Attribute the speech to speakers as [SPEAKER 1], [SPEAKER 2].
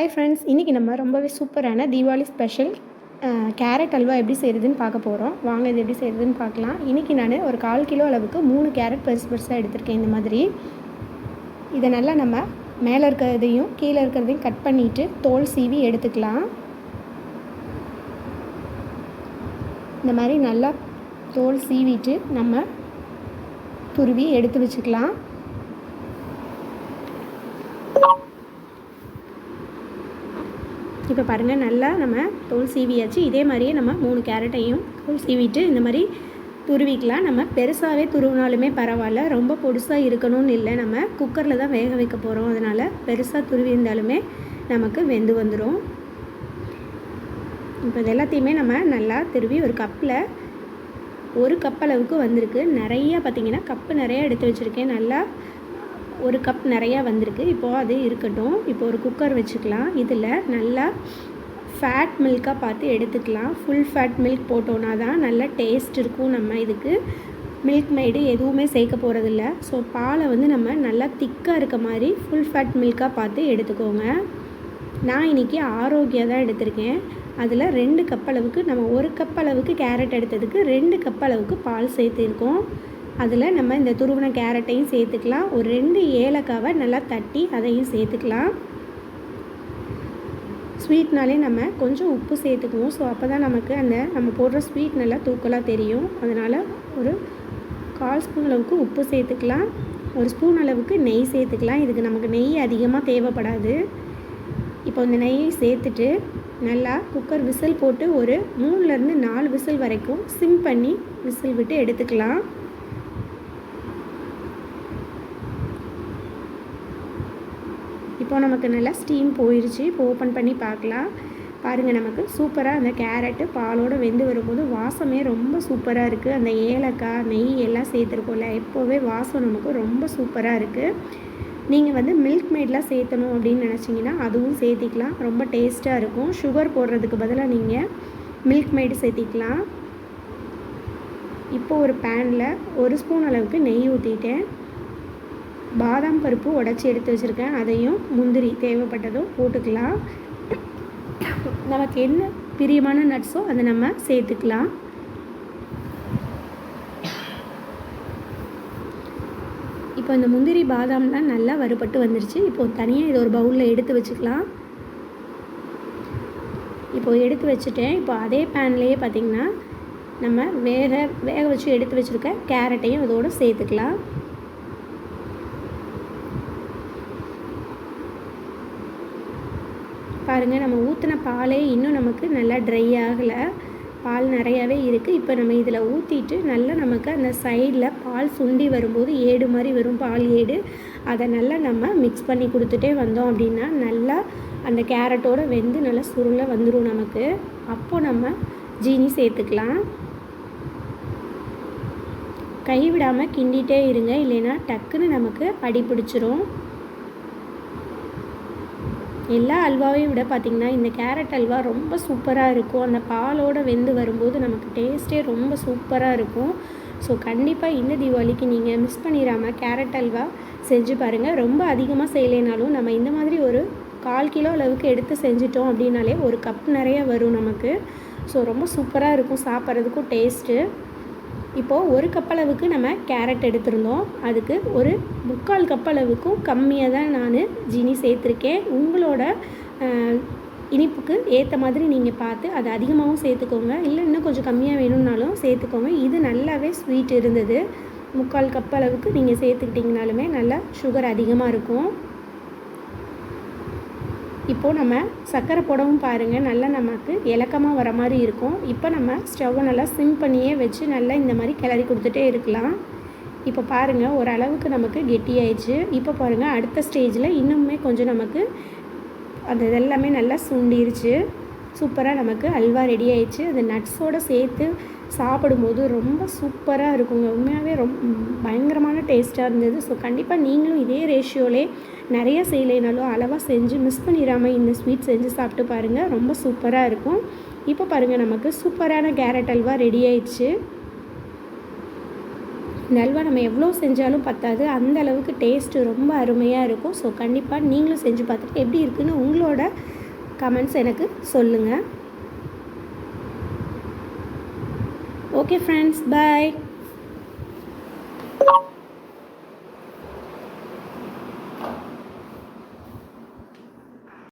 [SPEAKER 1] Hi friends இன்றைக்கி நம்ம ரொம்பவே சூப்பரான தீபாவளி ஸ்பெஷல் கேரட் அல்வா எப்படி செய்கிறதுன்னு பார்க்க போகிறோம் வாங்க இது எப்படி செய்கிறதுன்னு பார்க்கலாம். இன்றைக்கி நான் ஒரு கால் கிலோ அளவுக்கு மூணு கேரட் பெருசு பெருசாக எடுத்திருக்கேன் இந்த மாதிரி. இதை நல்லா நம்ம மேலே இருக்கிறதையும் கீழே இருக்கிறதையும் கட் பண்ணிவிட்டு தோல் சீவி எடுத்துக்கலாம். இந்த மாதிரி நல்லா தோல் சீவிட்டு நம்ம துருவி எடுத்து வச்சுக்கலாம். இப்போ பாருங்கள் நல்லா நம்ம தோல் சீவியாச்சு. இதே மாதிரியே நம்ம மூணு கேரட்டையும் தோல் சீவிட்டு இந்த மாதிரி துருவிக்கலாம். நம்ம பெருசாகவே துருவினாலுமே பரவாயில்ல. ரொம்ப பொடுசாக இருக்கணும்னு இல்லை. நம்ம குக்கரில் தான் வேக வைக்க போகிறோம் அதனால் பெருசாக துருவி இருந்தாலுமே நமக்கு வெந்து வந்துடும் இப்போ இது எல்லாத்தையுமே நம்ம நல்லா துருவி ஒரு கப்பில் ஒரு கப் அளவுக்கு வந்திருக்கு. நிறையா பார்த்திங்கன்னா கப்பு நிறையா எடுத்து வச்சுருக்கேன். நல்லா ஒரு கப் நிறையா வந்திருக்கு. இப்போது அது இருக்கட்டும். இப்போ ஒரு குக்கர் வச்சுக்கலாம். இதில் நல்லா ஃபேட் மில்காக பார்த்து எடுத்துக்கலாம். ஃபுல் ஃபேட் மில்க் போட்டோன்னா தான் நல்ல டேஸ்ட் இருக்கும் நம்ம இதுக்கு. மில்க் மெய்டு எதுவுமே சேர்க்க போகிறதில்ல ஸோ பாலை வந்து நம்ம நல்லா திக்காக இருக்க மாதிரி ஃபுல் ஃபேட் மில்காக பார்த்து எடுத்துக்கோங்க. நான் இன்றைக்கி ஆரோக்கியா தான் எடுத்திருக்கேன். அதில் ரெண்டு கப் அளவுக்கு நம்ம ஒரு கப் அளவுக்கு கேரட் எடுத்ததுக்கு ரெண்டு கப் அளவுக்கு பால் சேர்த்துருக்கோம். அதில் நம்ம இந்த துருவன கேரட்டையும் சேர்த்துக்கலாம். ஒரு ரெண்டு ஏலக்காவை நல்லா தட்டி அதையும் சேர்த்துக்கலாம். ஸ்வீட்னாலே நம்ம கொஞ்சம் உப்பு சேர்த்துக்குவோம். ஸோ அப்போ தான் நமக்கு அந்த நம்ம போடுற ஸ்வீட் நல்லா தூக்கலாக தெரியும். அதனால் ஒரு கால் ஸ்பூன் அளவுக்கு உப்பு சேர்த்துக்கலாம். ஒரு ஸ்பூன் அளவுக்கு நெய் சேர்த்துக்கலாம். இதுக்கு நமக்கு நெய் அதிகமாக தேவைப்படாது. இப்போ இந்த நெய்யை சேர்த்துட்டு நல்லா குக்கர் விசில் போட்டு ஒரு மூணுலேருந்து நாலு விசில் வரைக்கும் சிம் பண்ணி விசில் விட்டு எடுத்துக்கலாம். இப்போ நமக்கு நல்லா ஸ்டீம் போயிடுச்சு இப்போ ஓப்பன் பண்ணி பார்க்கலாம். பாருங்கள் நமக்கு சூப்பராக அந்த கேரட்டு பாலோடு வெந்து வரும்போது வாசமே ரொம்ப சூப்பராக இருக்குது அந்த ஏலக்காய் நெய் எல்லாம் சேர்த்துருக்கோம்ல எப்போவே வாசம் நமக்கு ரொம்ப சூப்பராக இருக்குது நீங்கள் வந்து மில்க் மேட்லாம் சேர்த்தணும் அப்படின்னு நினச்சிங்கன்னா அதுவும் சேர்த்திக்கலாம். ரொம்ப டேஸ்ட்டாக இருக்கும். சுகர் போடுறதுக்கு பதிலாக நீங்கள் மில்க் மேடு சேர்த்திக்கலாம். இப்போ ஒரு பேனில் ஒரு ஸ்பூன் அளவுக்கு நெய் ஊற்றிட்டேன் பாதாம் பருப்பு உடச்சி எடுத்து வச்சுருக்கேன். அதையும் முந்திரி தேவைப்பட்டதும் போட்டுக்கலாம். நமக்கு என்ன பிரியமான நட்ஸோ அதை நம்ம சேர்த்துக்கலாம். இப்போ இந்த முந்திரி பாதாம்லாம் நல்லா வறுபட்டு வந்துருச்சு. இப்போ தனியாக இதை ஒரு பவுலில் எடுத்து வச்சுக்கலாம். இப்போ எடுத்து வச்சுட்டேன். இப்போ அதே பேன்லேயே பார்த்திங்கன்னா நம்ம வேக வேக வச்சு எடுத்து வச்சுருக்க கேரட்டையும் இதோடு சேர்த்துக்கலாம். பாருங்கள் நம்ம ஊற்றின பாலே இன்னும் நமக்கு நல்லா ட்ரை ஆகலை. பால் நிறையாவே இருக்குது இப்போ நம்ம இதில் ஊற்றிட்டு நல்லா நமக்கு அந்த சைடில் பால் சுண்டி வரும்போது ஏடு மாதிரி வரும் பால் ஏடு. அதை நல்லா நம்ம மிக்ஸ் பண்ணி கொடுத்துட்டே வந்தோம் அப்படின்னா நல்லா அந்த கேரட்டோடு வெந்து நல்லா சுருள வந்துடும் நமக்கு. அப்போது நம்ம ஜீனி சேர்த்துக்கலாம். கைவிடாமல் கிண்டிகிட்டே இருங்க. இல்லைன்னா டக்குன்னு நமக்கு அடி பிடிச்சிரும். எல்லா அல்வாவையும் விட பார்த்திங்கன்னா இந்த கேரட் அல்வா ரொம்ப சூப்பராக இருக்கும். அந்த பாலோடு வெந்து வரும்போது நமக்கு டேஸ்ட்டே ரொம்ப சூப்பராக இருக்கும். ஸோ கண்டிப்பாக இந்த தீபாவளிக்கு நீங்கள் மிஸ் பண்ணிடாமல் கேரட் அல்வா செஞ்சு பாருங்கள் ரொம்ப அதிகமாக செய்யலைனாலும் நம்ம இந்த மாதிரி ஒரு கால் கிலோ அளவுக்கு எடுத்து செஞ்சிட்டோம் அப்படின்னாலே ஒரு கப் நிறைய வரும் நமக்கு. ஸோ ரொம்ப சூப்பராக இருக்கும் சாப்பிட்றதுக்கும் டேஸ்ட்டு இப்போது ஒரு கப் அளவுக்கு நம்ம கேரட் எடுத்திருந்தோம். அதுக்கு ஒரு முக்கால் கப் அளவுக்கும் கம்மியாக தான் நான் ஜீனி சேர்த்துருக்கேன். உங்களோட இனிப்புக்கு ஏற்ற மாதிரி நீங்கள் பார்த்து அதை அதிகமாகவும் சேர்த்துக்கோங்க. இல்லை இன்னும் கொஞ்சம் கம்மியாக வேணும்னாலும் சேர்த்துக்கோங்க. இது நல்லாவே ஸ்வீட் இருந்தது. முக்கால் கப் அளவுக்கு நீங்கள் சேர்த்துக்கிட்டிங்கனாலுமே நல்லா சுகர் அதிகமாக இருக்கும். இப்போது நம்ம சர்க்கரை போடவும் பாருங்கள் நல்லா நமக்கு இலக்கமாக வர மாதிரி இருக்கும். இப்போ நம்ம ஸ்டவ்வை நல்லா சிம் பண்ணியே வச்சு நல்லா இந்த மாதிரி கிளறி கொடுத்துட்டே இருக்கலாம். இப்போ பாருங்கள் ஓரளவுக்கு நமக்கு கெட்டியாயிடுச்சு. இப்போ பாருங்கள் அடுத்த ஸ்டேஜில் இன்னுமே கொஞ்சம் நமக்கு அந்த இதெல்லாமே நல்லா சுண்டிருச்சு. சூப்பராக நமக்கு அல்வா ரெடி ஆயிடுச்சு. அது நட்ஸோடு சேர்த்து சாப்பிடும்போது ரொம்ப சூப்பராக இருக்குங்க. உண்மையாகவே ரொம்ப பயங்கரமான டேஸ்ட்டாக இருந்தது. ஸோ கண்டிப்பாக நீங்களும் இதே ரேஷியோலே நிறைய செய்யலைனாலும் அளவாக செஞ்சு மிஸ் பண்ணிடாமல் இந்த ஸ்வீட் செஞ்சு சாப்பிட்டு பாருங்கள் ரொம்ப சூப்பராக இருக்கும். இப்போ பாருங்கள் நமக்கு சூப்பரான கேரட் அல்வா ரெடி ஆயிடுச்சு. இந்த அல்வா நம்ம எவ்வளோ செஞ்சாலும் பத்தாது. அந்த அளவுக்கு டேஸ்ட்டு ரொம்ப அருமையாக இருக்கும். ஸோ கண்டிப்பாக நீங்களும் செஞ்சு பார்த்துட்டு எப்படி இருக்குன்னு உங்களோட கமெண்ட்ஸ் எனக்கு சொல்லுங்கள் ஓகே ஃப்ரெண்ட்ஸ் பாய்